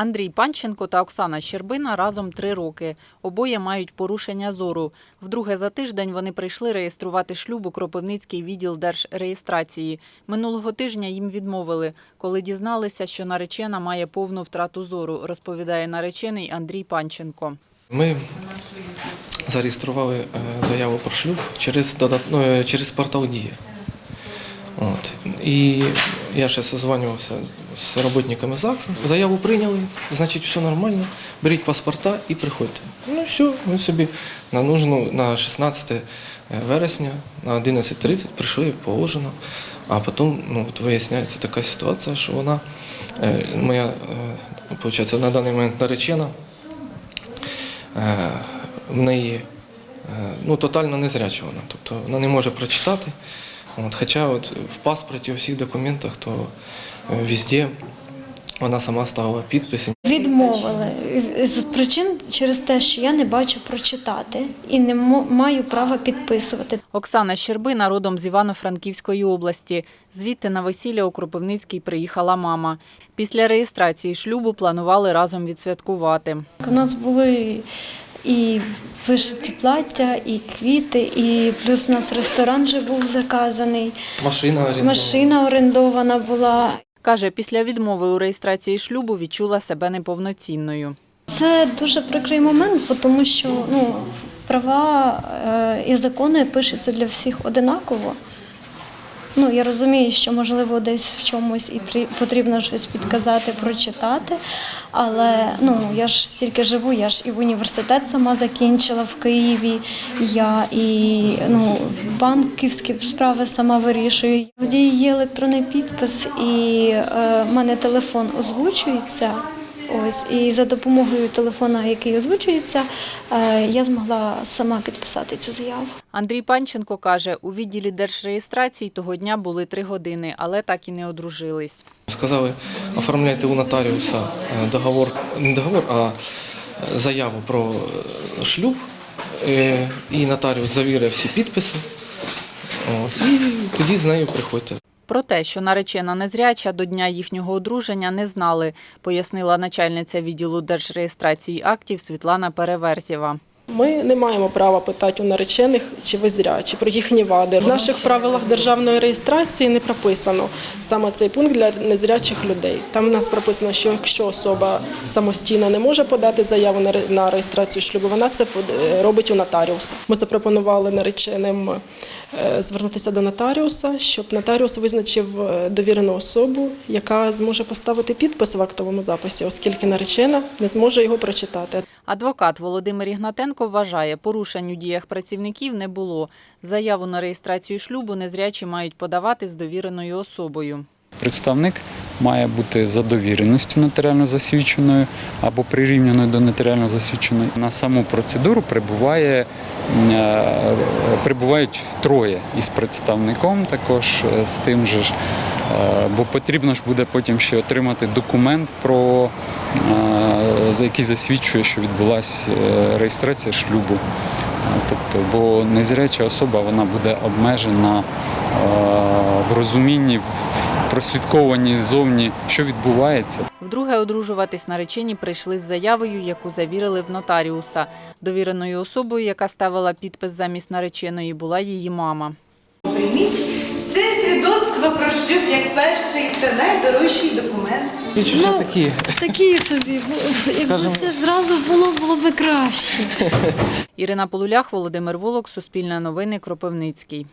Андрій Панченко та Оксана Щербина разом три роки. Обоє мають порушення зору. Вдруге за тиждень вони прийшли реєструвати шлюб у Кропивницький відділ держреєстрації. Минулого тижня їм відмовили, коли дізналися, що наречена має повну втрату зору, розповідає наречений Андрій Панченко. Ми зареєстрували е, заяву про шлюб через, ну, е, через портал Дія. От. І я ще созванювався з- роботниками ЗАГСу. Заяву прийняли, значить, все нормально. Беріть паспорта і приходьте. Ну все, ми собі на нужну на 16 вересня на 11.30 прийшли положено. А потім ну, виясняється така ситуація, що вона, е, моя, е, виходить, на даний момент наречена, Е, в неї е, ну, тотально незряча вона, тобто вона не може прочитати. От, хоча от в паспорті, у всіх документах, то е, везде вона сама ставила підписи. Відмовили з причин через те, що я не бачу прочитати і не маю права підписувати. Оксана Щербина родом з Івано-Франківської області. Звідти на весілля у Кропивницький приїхала мама. Після реєстрації шлюбу планували разом відсвяткувати. У нас були і вишиті плаття, і квіти, і плюс у нас ресторан вже був заказаний, Машина орендована. машина орендована була. Каже, після відмови у реєстрації шлюбу відчула себе неповноцінною. Це дуже прикрий момент, тому що ну, права е, і закони пишуться для всіх одинаково. Ну, я розумію, що можливо десь в чомусь і трі- потрібно щось підказати, прочитати. Але ну я ж стільки живу, я ж і в університет сама закінчила в Києві. Я і ну банківські справи сама вирішую. В дії є електронний підпис, і е, мене телефон озвучується. Ось і за допомогою телефона, який озвучується, е, я змогла сама підписати цю заяву. Андрій Панченко каже, у відділі держреєстрації того дня були три години, але так і не одружились. Сказали, оформляйте у нотаріуса е, договор, не договор, а е, заяву про шлюб. І нотаріус завірив всі підписи. От, і тоді з нею приходьте. Про те, що наречена незряча до дня їхнього одруження не знали, пояснила начальниця відділу держреєстрації актів Світлана Переверзєва. Ми не маємо права питати у наречених, чи ви зрячі, про їхні вади. В наших правилах державної реєстрації не прописано саме цей пункт для незрячих людей. Там у нас прописано, що якщо особа самостійно не може подати заяву на ре- на реєстрацію шлюбу, вона це е, робить у нотаріуса. Ми запропонували нареченим звернутися до нотаріуса, щоб нотаріус визначив е, довірену особу, яка зможе поставити підпис в актовому записі, оскільки наречена не зможе його прочитати. Адвокат Володимир Ігнатенко вважає, порушень у діях працівників не було. Заяву на реєстрацію шлюбу незрячі мають подавати з довіреною особою. Представник має бути за довіреністю нотаріально засвідченою або прирівняною до нотаріально засвідченої. На саму процедуру прибуває, е, прибувають троє із представником, також е, з тим же ж, е, бо потрібно ж буде потім ще отримати документ, про, за який засвідчує, що відбулася реєстрація шлюбу. Тобто, бо незряча особа вона буде обмежена в розумінні, в ззовні, що відбувається. Вдруге одружуватись наречені прийшли з заявою, яку завірили в нотаріуса. Довіреною особою, яка ставила підпис замість нареченої, була її мама. Прийміть це свідоцтво про шлюб як перший та найдорожчий документ. Відчуття такі. Такі собі, якби все зразу було, було б краще. Ірина Полулях, Володимир Волок, Суспільне новини, Кропивницький.